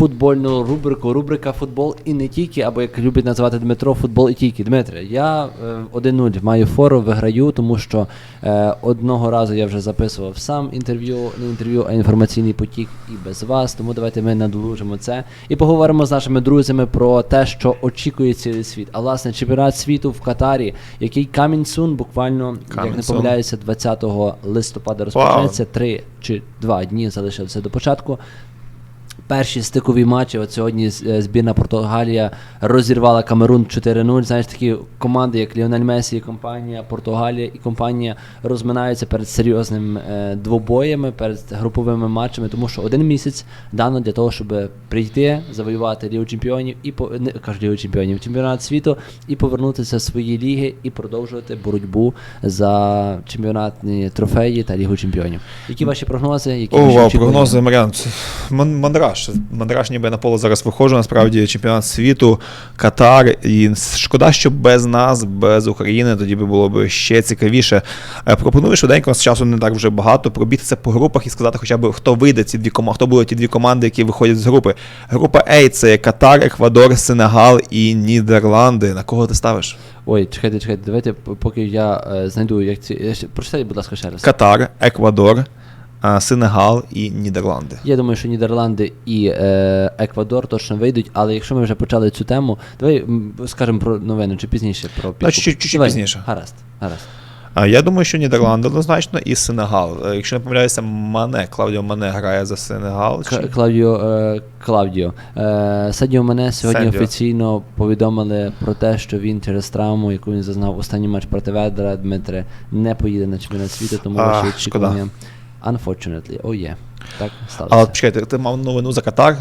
футбольну рубрику. Рубрика футбол і не тільки, або як любить називати Дмитро, футбол і тільки. Дмитре, я е, 1-0 маю фору, виграю, тому що е, одного разу я вже записував сам інтерв'ю, не інтерв'ю, а інформаційний потік і без вас. Тому давайте ми надолужимо це і поговоримо з нашими друзями про те, що очікує цілий світ. А власне чемпіонат світу в Катарі, який камінь сун, буквально, як не помиляюся, 20 листопада розпочнеться. Три чи два дні залишилося до початку. Перші стикові матчі. От сьогодні е, збірна Португалія розірвала Камерун 4-0. Знаєш, такі команди, як Ліонель Месі і компанія Португалія і компанія розминаються перед серйозним е, двобоями, перед груповими матчами, тому що один місяць дано для того, щоб прийти, завоювати Лігу чемпіонів і по не кажу Лігу чемпіонів, чемпіонат світу і повернутися в свої ліги і продовжувати боротьбу за чемпіонатні трофеї та Лігу чемпіонів. Які ваші прогнози? Які О, ваші прогнози Маріан. це ман- Мандраж. Мандраж ніби я на поле зараз виходжу. Насправді чемпіонат світу, Катар. І шкода, що без нас, без України, тоді би було б ще цікавіше. Е, Пропоную швиденько, нас часу не так вже багато, пробігтися по групах і сказати, хоча б хто вийде ці дві команди, хто будуть ті дві команди, які виходять з групи. Група А це Катар, Еквадор, Сенегал і Нідерланди. На кого ти ставиш? Ой, чекайте, чекайте, давайте, поки я е, знайду, як ці. Прочитайте, будь ласка, ще раз. Катар, Еквадор, Сенегал і Нідерланди. Я думаю, що Нідерланди і е, Еквадор точно вийдуть, але якщо ми вже почали цю тему, давай скажемо про новину чи пізніше про підкуп. чуть- чуть пізніше. Гаразд, гаразд. А я думаю, що Нідерланди однозначно і Сенегал. Е, Якщо не помиляюся, Мане, Клаудіо Мане грає за Сенегал. К- Чи... Клаудіо, е, Клаудіо. Е, Садіо Мене сьогодні Садіо. офіційно повідомили про те, що він через травму, яку він зазнав останній матч проти Ведра, Дмитре, не поїде на чемпіонат світу, тому ваші шкода. Unfortunately, oh yeah. Так сталося. А чекайте, ти мав новину за Катар?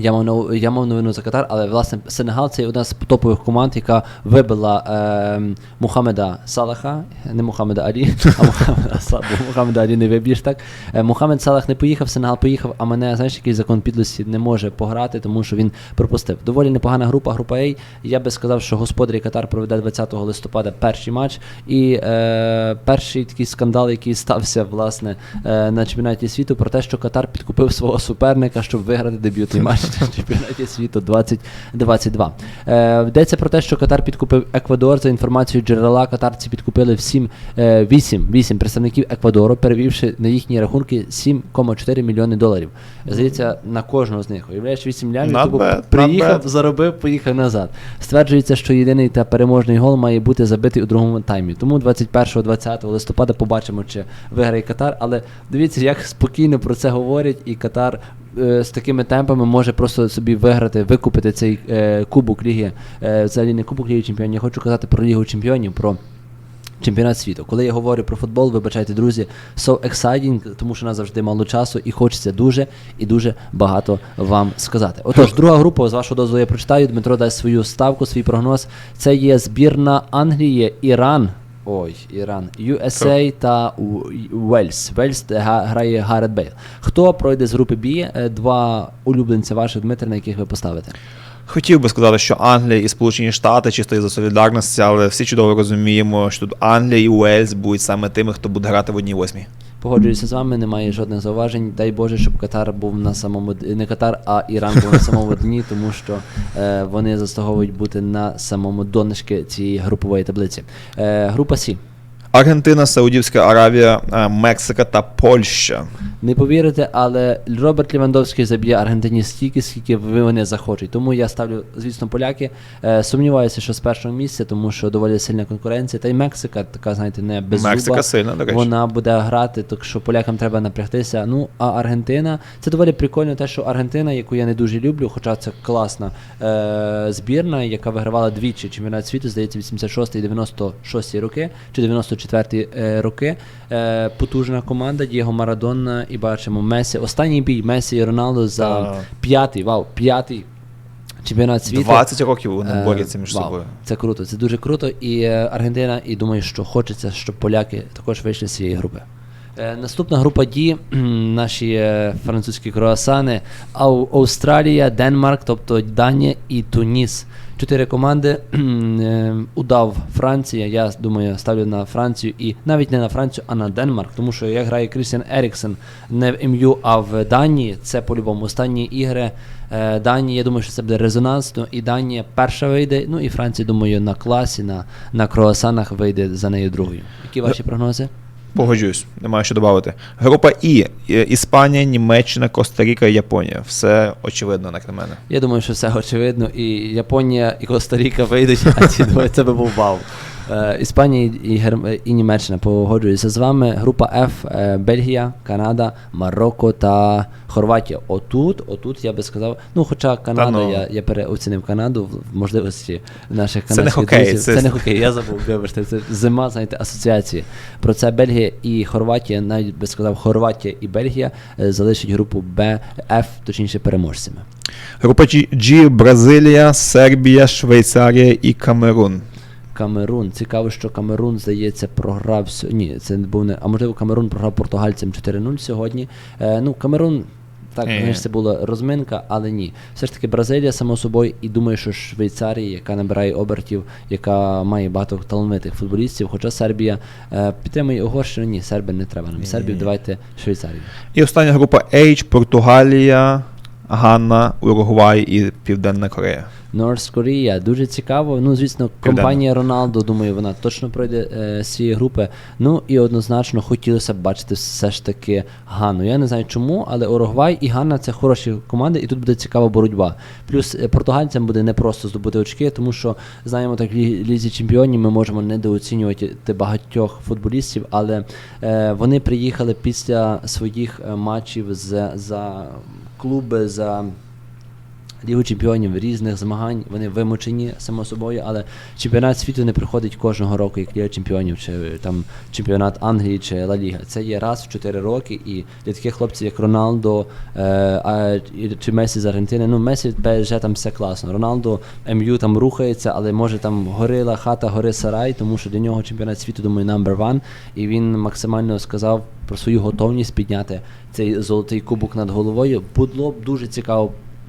Я мав нов- я мав новину за Катар, але власне Сенегал це одна з топових команд, яка вибила е, Мухаммеда Салаха, не Мухаммеда Алі, а Мухаммеда Салаха, бо Мухаммеда Алі не виб'єш так. Е, Мухаммед Салах не поїхав, Сенегал поїхав, а мене, знаєш, який закон підлості не може пограти, тому що він пропустив. Доволі непогана група, група А. Я би сказав, що господарі Катар проведе 20 листопада перший матч. І е, перший такий скандал, який стався власне е, на чемпіонаті світу, про те, що Катар підкупив свого суперника, щоб виграти дебютний матч на чемпіонаті світу 2022. Е, йдеться про те, що Катар підкупив Еквадор. За інформацією джерела, катарці підкупили всім е, 8, 8 представників Еквадору, перевівши на їхні рахунки 7,4 мільйони доларів. Здається, на кожного з них. Уявляєш, 8 лямів, bad, not приїхав, bad. заробив, поїхав назад. Стверджується, що єдиний та переможний гол має бути забитий у другому таймі. Тому 21-20 листопада побачимо, чи виграє Катар. Але дивіться, як спокійно про це говорять, і Катар з такими темпами може просто собі виграти, викупити цей е, кубок ліги. Е, взагалі не кубок ліги чемпіонів. Я хочу казати про Лігу чемпіонів. про Чемпіонат світу. Коли я говорю про футбол, вибачайте, друзі, so exciting, тому що у нас завжди мало часу і хочеться дуже і дуже багато вам сказати. Отож, друга група, з вашого дозволу я прочитаю. Дмитро дасть свою ставку, свій прогноз. Це є збірна Англії, Іран. Ой, Іран, USA та Уельс. Вельс грає Гарет Бейл. Хто пройде з групи Б? Е, Два улюбленця ваших Дмитре, на яких ви поставите? Хотів би сказати, що Англія і Сполучені Штати чисто із за солідарності, але всі чудово розуміємо, що тут Англія і Уельс будуть саме тими, хто буде грати в одній восьмій. Погоджуюся з вами, немає жодних зауважень. Дай Боже, щоб Катар був на самому не Катар, а Іран був на самому дні, тому що е, вони заслуговують бути на самому донышки цієї групової таблиці. Е, група Сі. Аргентина, Саудівська Аравія, е, Мексика та Польща. Не повірите, але Роберт Лівандовський заб'є Аргентині стільки, скільки вони захочуть. Тому я ставлю, звісно, поляки. Е, сумніваюся, що з першого місця, тому що доволі сильна конкуренція. Та й Мексика, така, знаєте, не без Мексика сильна, до речі. Вона буде грати, так що полякам треба напрягтися. Ну, а Аргентина, це доволі прикольно, те, що Аргентина, яку я не дуже люблю, хоча це класна е- збірна, яка вигравала двічі чемпіонат світу, здається, 86 і 96 роки, чи 94 е, роки. Е- потужна команда, Дієго Марадонна і бачимо Месі. Останній бій Месі і Роналдо за п'ятий, вау, п'ятий чемпіонат світу. 20 років вони борються між вау, собою. Це круто, це дуже круто. І е, Аргентина, і думаю, що хочеться, щоб поляки також вийшли з цієї групи. Наступна група Ді, наші французькі круасани, Австралія, Денмарк, тобто Данія і Туніс. Чотири команди е, удав Франція. Я думаю, ставлю на Францію і навіть не на Францію, а на Денмарк, тому що як грає Крістіан Еріксен не в МЮ, а в Данії. Це по-любому останні ігри. Е, Данії, я думаю, що це буде резонансно. І Данія перша вийде. Ну і Франція, думаю, на класі, на, на круасанах вийде за нею другою. Які ваші прогнози? Погоджуюсь, немає що додати. Група І. Е, Іспанія, Німеччина, Коста-Ріка Японія. Все очевидно, як на мене. Я думаю, що все очевидно. І Японія, і Коста-Ріка вийдуть, а ці двоє це би був бал. Е, Іспанія і, Гер... і Німеччина погоджуюся з вами. Група F, е, Бельгія, Канада, Марокко та Хорватія. Отут, отут я би сказав, ну хоча Канада, ну. я, я переоцінив Канаду в можливості наших Це не канадських хокей, друзів. це- Це не хокей, я забув, вибачте, це зима, знаєте, асоціації. Про це Бельгія і Хорватія, навіть би сказав, Хорватія і Бельгія е, залишать групу Б, F, точніше переможцями. Група G Бразилія, Сербія, Швейцарія і Камерун. Камерун. Цікаво, що Камерун, здається, програв Ні, це не був не. А можливо, Камерун програв португальцям 4-0 сьогодні. Е, ну, Камерун. Так, знаєш, це була розминка, але ні. Все ж таки Бразилія, само собою, і думаю, що Швейцарія, яка набирає обертів, яка має багато талановитих футболістів, хоча Сербія е, підтримує Угорщину, ні, Серби не треба нам. Сербів давайте Швейцарію. І остання група H, Португалія, Ганна, Уругвай і Південна Корея. North Korea, дуже цікаво. Ну, звісно, компанія Роналдо, думаю, вона точно пройде е, з цієї групи. Ну і однозначно хотілося б бачити все ж таки Ганну. Я не знаю чому, але Уругвай і Ганна це хороші команди, і тут буде цікава боротьба. Плюс е, португальцям буде непросто здобути очки, тому що знаємо, так Лі- лізі чемпіонів ми можемо недооцінювати багатьох футболістів, але е, вони приїхали після своїх е, матчів за, за клуби за. Лігу чемпіонів різних змагань, вони вимучені само собою, але чемпіонат світу не приходить кожного року, як Ліга чемпіонів, чи е, там чемпіонат Англії чи Ла Ліга. Це є раз в 4 роки, і для таких хлопців, як Роналдо е, а, чи Месі з Аргентини, ну Месі ПСЖ там все класно. Роналдо МЮ там рухається, але може там горила хата, гори сарай, тому що для нього чемпіонат світу, думаю, number one. І він максимально сказав про свою готовність підняти цей золотий кубок над головою. Було б дуже цікаво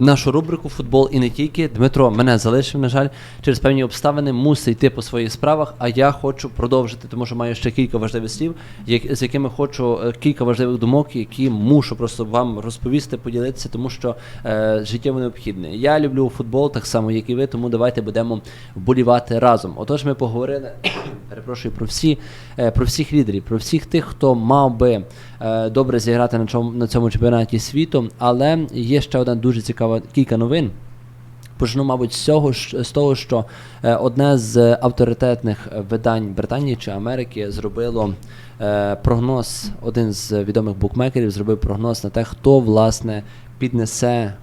Нашу рубрику футбол і не тільки. Дмитро мене залишив, на жаль, через певні обставини мусить йти по своїх справах. А я хочу продовжити, тому що маю ще кілька важливих слів, як, з якими хочу е, кілька важливих думок, які мушу просто вам розповісти, поділитися, тому що е, життєво необхідне. Я люблю футбол так само, як і ви, тому давайте будемо вболівати разом. Отож, ми поговорили, перепрошую про всі, е, про всіх лідерів, про всіх тих, хто мав би добре зіграти на чому на цьому чемпіонаті світу. Але є ще одна дуже цікава кілька новин. Почну, мабуть, з цього з того, що е, одне з авторитетних е, видань Британії чи Америки зробило е, прогноз. Один з відомих букмекерів зробив прогноз на те, хто власне піднесе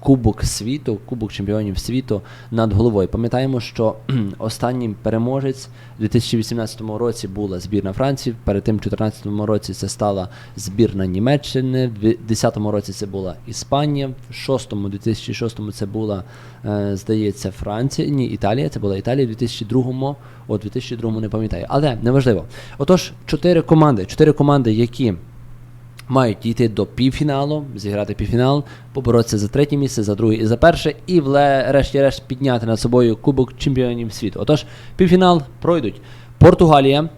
Кубок світу, Кубок чемпіонів світу над головою. Пам'ятаємо, що кхм, останній переможець у 2018 році була збірна Франції, перед тим у 2014 році це стала збірна Німеччини, в 2010 році це була Іспанія, в 2006, 2006 це була, е, здається, Франція, ні, Італія, це була Італія, в 2002, о, 2002 не пам'ятаю. Але неважливо. Отож, чотири команди, чотири команди, які мають дійти до півфіналу, зіграти півфінал, поборотися за третє місце, за друге і за перше, і врешті-решт підняти над собою Кубок чемпіонів світу. Отож, півфінал пройдуть Португалія,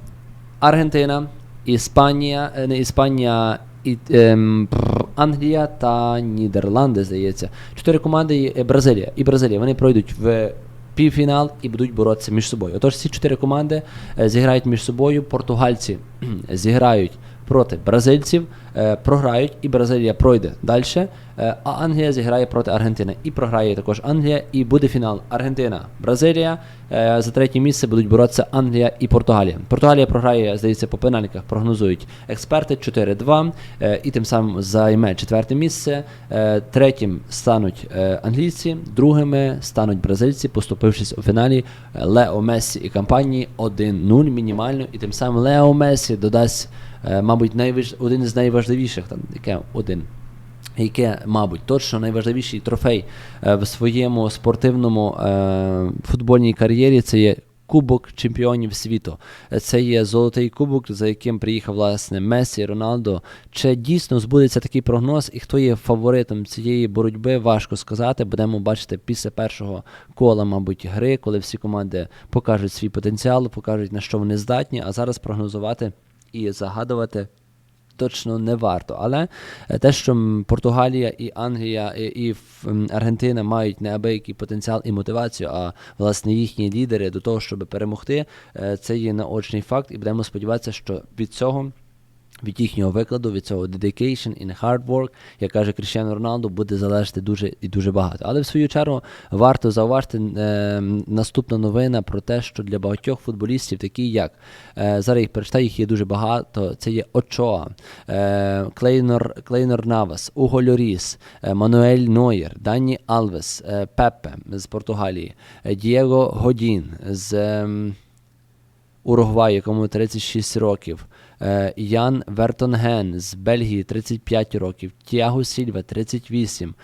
Аргентина, Іспанія, е, не Іспанія, і, ем, Англія та Нідерланди, здається. Чотири команди і е, Бразилія. І Бразилія. Вони пройдуть в півфінал і будуть боротися між собою. Отож, ці чотири команди е, зіграють між собою. Португальці зіграють проти бразильців, е, програють, і Бразилія пройде далі. Е, а Англія зіграє проти Аргентини. І програє також Англія, і буде фінал Аргентина, Бразилія. Е, за третє місце будуть боротися Англія і Португалія. Португалія програє, здається, по пенальках прогнозують експерти 4-2, е, і тим самим займе четверте місце. Третім стануть англійці, другими стануть бразильці, поступившись у фіналі Лео Мессі і компанії 1-0 мінімально, і тим самим Лео Мессі додасть, мабуть, найваж... один із найважливіших, там яке один. Яке, мабуть, точно найважливіший трофей е, в своєму спортивному е, футбольній кар'єрі це є Кубок чемпіонів світу. Е, Це є золотий кубок, за яким приїхав власне Месі, Роналдо. Чи дійсно збудеться такий прогноз, і хто є фаворитом цієї боротьби, важко сказати. Будемо бачити після першого кола, мабуть, гри, коли всі команди покажуть свій потенціал, покажуть на що вони здатні. А зараз прогнозувати і загадувати точно не варто. Але е, те, що Португалія і Англія і, Аргентина мають неабиякий потенціал і мотивацію, а власне їхні лідери до того, щоб перемогти, е, це є наочний факт, і будемо сподіватися, що від цього. Від їхнього викладу, від цього dedication and hard work, як каже Кріщану Роналду, буде залежати дуже і дуже багато. Але в свою чергу варто зауважити е, наступна новина про те, що для багатьох футболістів, такі як е, зараз їх перечитаю, їх є дуже багато. Це є Очоа, е, Клейнор, Клейнор Навас, Уго Льоріс, е, Мануель Нойер, Дані Алвес, е, Пепе з Португалії, е, Дієго Годін з. ем, Уругвай, якому 36 років. Е, Ян Вертонген з Бельгії 35 років. Тіаго Сільва 38.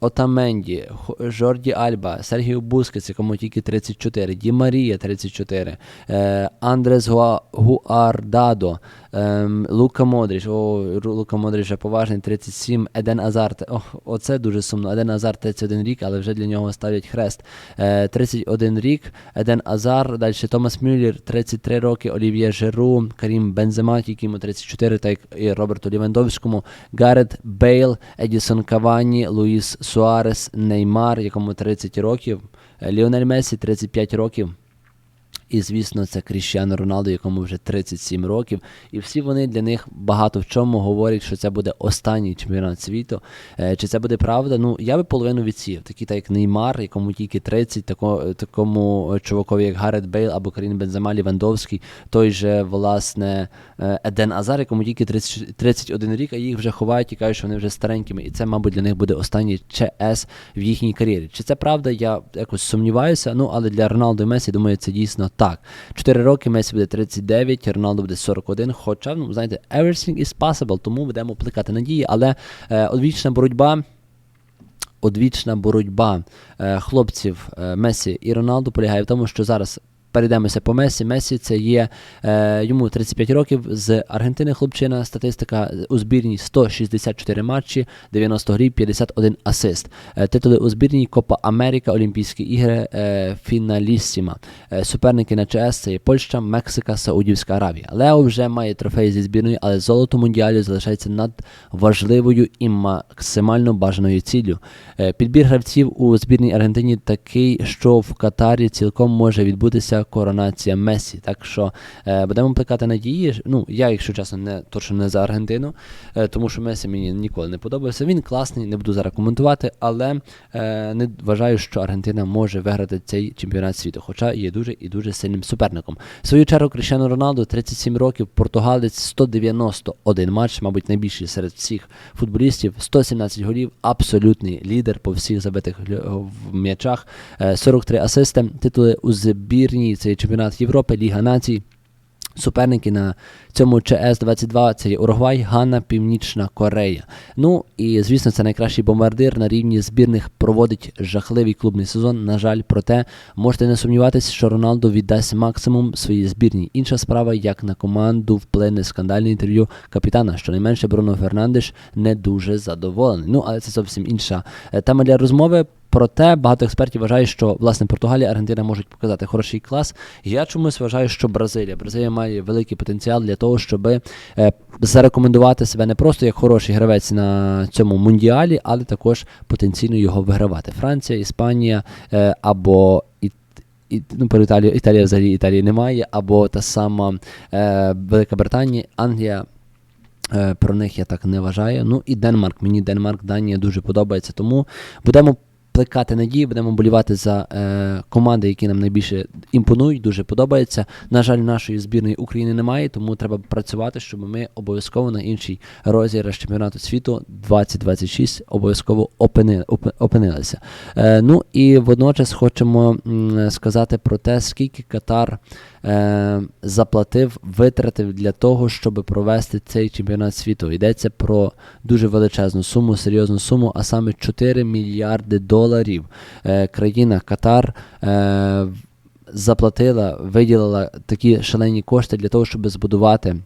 Отаменді, Жорді Альба, Сергію Бускес, якому тільки 34, Ді Марія 34, е, Андрес Гуа- Гуардадо, ем, Лука Модріч, о, Лука Модріч вже поважний 37, Еден Азар, те- о, оце дуже сумно. Еден Азар 31 рік, але вже для нього ставлять хрест. Е, 31 рік, Еден Азар, далі Томас Мюллер, 33 роки, Олів'є Жеру, Карім Бензема, який йому 34, так і Роберту Лівандовському, Гарет Бейл, Едісон Кавані, Луїс Суарес, Неймар, якому 30 років, Ліонель Месі 35 років. І, звісно, це Кріщано Роналдо, якому вже 37 років. І всі вони для них багато в чому говорять, що це буде останній чемпіонат світу. Е, чи це буде правда? Ну, я би половину відсіяв. Такі, так як Неймар, якому тільки 30, тако, такому чувакові, як Гарет Бейл або Карін Бензема Лівандовський, той же, власне, е, Еден Азар, якому тільки 30, 31 рік, а їх вже ховають і кажуть, що вони вже старенькими. І це, мабуть, для них буде останній ЧС в їхній кар'єрі. Чи це правда? Я якось сумніваюся. Ну, але для Роналду і Месі, думаю, це дійсно так. 4 роки Месі буде 39, Роналду буде 41. Хоча, ну, знаєте, everything is possible, тому будемо плекати надії. Але е, одвічна боротьба. Одвічна боротьба е, хлопців е, Месі і Роналду полягає в тому, що зараз перейдемося по Месі. Месі це є е, йому 35 років з Аргентини хлопчина. Статистика у збірній 164 матчі, 90 грів, 51 асист. Е, титули у збірній Копа Америка, Олімпійські ігри, е, фіналісіма. Е, суперники на ЧС це є Польща, Мексика, Саудівська Аравія. Лео вже має трофей зі збірної, але золото мундіалю залишається надважливою і максимально бажаною ціллю. Е, Підбір гравців у збірній Аргентині такий, що в Катарі цілком може відбутися коронація Месі. Так що е, будемо плекати надії. Ну, я, якщо чесно, не точно не за Аргентину, е, тому що Месі мені ніколи не подобався. Він класний, не буду зараз коментувати, але е, не вважаю, що Аргентина може виграти цей чемпіонат світу, хоча є дуже і дуже сильним суперником. В свою чергу Кріщано Роналду 37 років, португалець 191 матч, мабуть, найбільший серед всіх футболістів, 117 голів, абсолютний лідер по всіх забитих в м'ячах, е, 43 асисти, титули у збірній, це є чемпіонат Європи, Ліга націй. Суперники на цьому ЧС-22 це є Уругвай, Ганна, Північна Корея. Ну і звісно, це найкращий бомбардир на рівні збірних проводить жахливий клубний сезон. На жаль, проте можете не сумніватися, що Роналду віддасть максимум своїй збірній. Інша справа, як на команду вплине скандальне інтерв'ю капітана. Щонайменше Бруно Фернандеш не дуже задоволений. Ну але це зовсім інша е, тема для розмови. Проте багато експертів вважають, що власне Португалія, і Аргентина можуть показати хороший клас. Я чомусь вважаю, що Бразилія. Бразилія має великий потенціал для того, щоб е, зарекомендувати себе не просто як хороший гравець на цьому мундіалі, але також потенційно його вигравати. Франція, Іспанія е, або і і, ну, про Італію, Італія взагалі Італії немає, або та сама е, Велика Британія, Англія. Е, Про них я так не вважаю. Ну і Денмарк. Мені Денмарк, Данія дуже подобається. Тому будемо плекати надії, будемо болівати за е, команди, які нам найбільше імпонують, дуже подобається. На жаль, нашої збірної України немає, тому треба працювати, щоб ми обов'язково на інший розіграш чемпіонату світу 2026 обов'язково опини, опинилися. Е, ну і водночас хочемо м, сказати про те, скільки Катар е, заплатив, витратив для того, щоб провести цей чемпіонат світу. Йдеться про дуже величезну суму, серйозну суму, а саме 4 мільярди доларів. Е, країна Катар. Е, Заплатила, виділила такі шалені кошти для того, щоб збудувати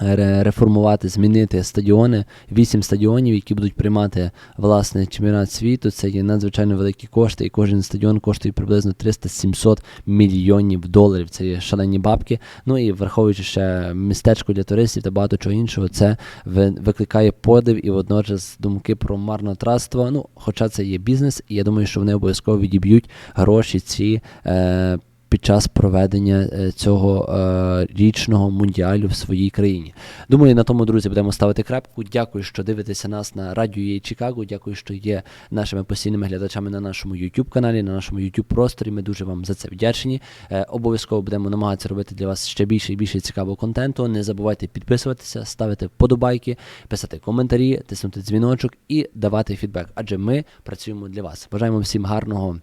реформувати, змінити стадіони, вісім стадіонів, які будуть приймати власне чемпіонат світу. Це є надзвичайно великі кошти, і кожен стадіон коштує приблизно 300-700 мільйонів доларів. Це є шалені бабки. Ну і враховуючи ще містечко для туристів та багато чого іншого, це ви- викликає подив і водночас думки про марнотратство. Ну, хоча це є бізнес, і я думаю, що вони обов'язково відіб'ють гроші ці. Е, під час проведення е, цього е, річного мундіалю в своїй країні. Думаю, на тому, друзі, будемо ставити крапку. Дякую, що дивитеся нас на радіо «Є Чикаго. Дякую, що є нашими постійними глядачами на нашому YouTube каналі, на нашому YouTube просторі. Ми дуже вам за це вдячні. Е, обов'язково будемо намагатися робити для вас ще більше і більше цікавого контенту. Не забувайте підписуватися, ставити вподобайки, писати коментарі, тиснути дзвіночок і давати фідбек. Адже ми працюємо для вас. Бажаємо всім гарного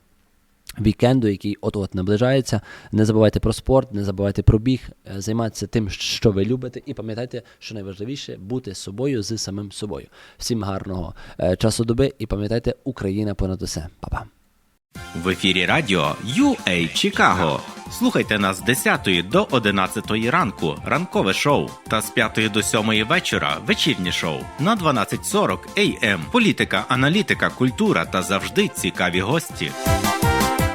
вікенду, який от-от наближається. Не забувайте про спорт, не забувайте про біг, е, займатися тим, що ви любите, і пам'ятайте, що найважливіше бути собою з самим собою. Всім гарного е, часу доби і пам'ятайте, Україна понад усе. Па-па. В ефірі радіо UA Чикаго. Слухайте нас з 10 до 11 ранку, ранкове шоу, та з 5 до 7 вечора вечірнє шоу на 12.40 AM. Політика, аналітика, культура та завжди цікаві гості